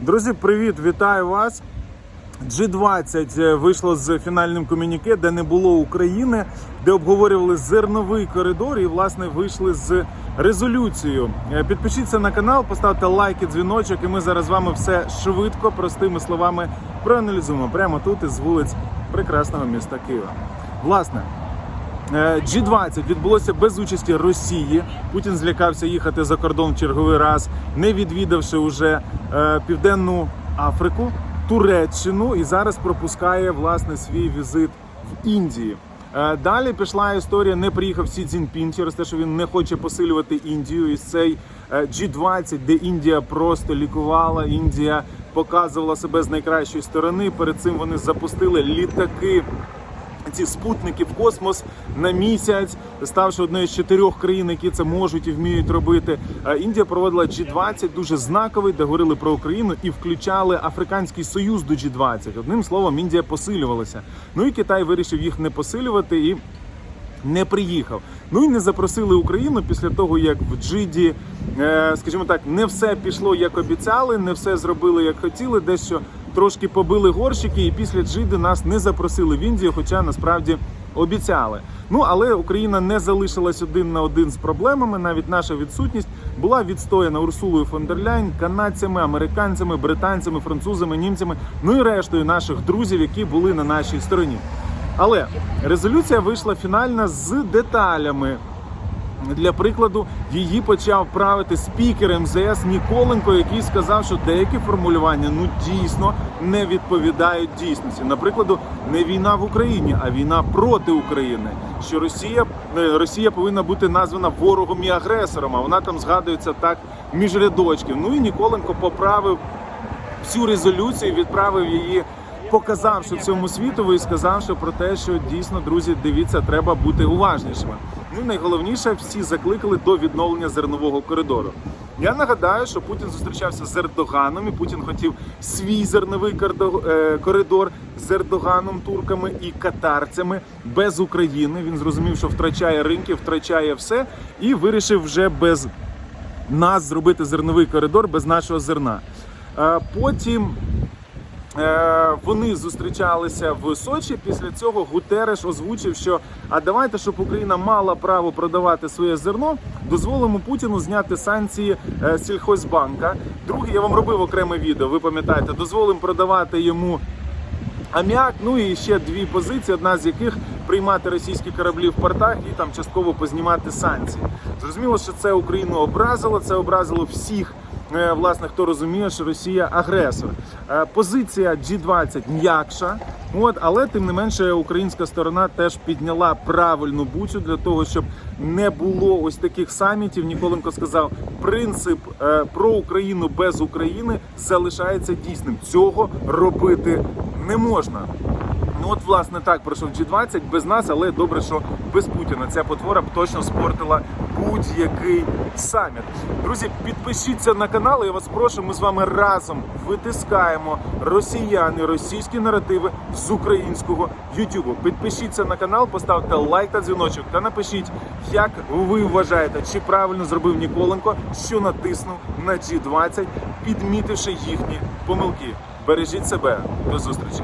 Друзі, привіт! Вітаю вас! G20 вийшло з фінальним комюніке, де не було України, де обговорювали зерновий коридор і власне вийшли з резолюцією. Е, Підпишіться на канал, поставте лайк і дзвіночок, і ми зараз з вами все швидко, простими словами проаналізуємо прямо тут із вулиць прекрасного міста Києва. Власне. Е, G20 відбулося без участі Росії. Путін злякався їхати за кордон в черговий раз, не відвідавши уже е, південну Африку, Туреччину і зараз пропускає власне свій візит в Індії. Е, Далі пішла історія. Не приїхав Сі Цзіньпін через те, що він не хоче посилювати Індію. І цей е, G20, де Індія просто лікувала, Індія показувала себе з найкращої сторони. Перед цим вони запустили літаки ці спутники в космос на місяць, ставши однією з чотирьох країн, які це можуть і вміють робити. Е, Індія проводила G20, дуже знаковий, де говорили про Україну і включали Африканський Союз до G20. Одним словом, Індія посилювалася. Ну і Китай вирішив їх не посилювати і не приїхав. Ну і не запросили Україну після того, як в Джиді, е, скажімо так, не все пішло як обіцяли, не все зробили як хотіли, дещо трошки побили горщики, і після Джиди нас не запросили в Індію, хоча насправді обіцяли. Ну але Україна не залишилась один на один з проблемами. Навіть наша відсутність була відстояна Урсулою фон дер Ляйн, канадцями, американцями, британцями, французами, німцями, ну і рештою наших друзів, які були на нашій стороні. Але резолюція вийшла фінальна з деталями. Для прикладу, її почав правити спікер МЗС Ніколенко, який сказав, що деякі формулювання ну дійсно не відповідають дійсності. Наприклад, не війна в Україні, а війна проти України. Що Росія е, Росія повинна бути названа ворогом і агресором. А вона там згадується так між рядочків. Ну і Ніколенко поправив всю резолюцію, відправив її, показавши всьому світу і сказавши про те, що дійсно, друзі, дивіться, треба бути уважнішими. Ну найголовніше, всі закликали до відновлення зернового коридору. Я нагадаю, що Путін зустрічався з Ердоганом, і Путін хотів свій зерновий е, коридор з Ердоганом, турками і катарцями без України. Він зрозумів, що втрачає ринки, втрачає все, і вирішив вже без нас зробити зерновий коридор без нашого зерна. Потім вони зустрічалися в Сочі. Після цього Гутереш озвучив, що а давайте, щоб Україна мала право продавати своє зерно, дозволимо Путіну зняти санкції е, сільхозбанка. Друге, я вам робив окреме відео. Ви пам'ятаєте, дозволимо продавати йому аміак. Ну і ще дві позиції, одна з яких приймати російські кораблі в портах і там частково познімати санкції. Зрозуміло, що це Україну образило, це образило всіх. Е, Власне, хто розуміє, що Росія агресор. Е, Позиція G20 м'якша, от але тим не менше українська сторона теж підняла правильну бучу для того, щоб не було ось таких самітів. Ніколенко сказав, принцип е, про Україну без України залишається дійсним. Цього робити не можна. Ну от власне так пройшов G20 без нас, але добре, що без Путіна ця потвора б точно спортила будь-який саміт. Друзі, підпишіться на канал. Я вас прошу. Ми з вами разом витискаємо росіяни, російські наративи з українського Ютубу. Підпишіться на канал, поставте лайк та дзвіночок та напишіть, як ви вважаєте, чи правильно зробив Ніколенко, що натиснув на G20, підмітивши їхні помилки. Бережіть себе. До зустрічі.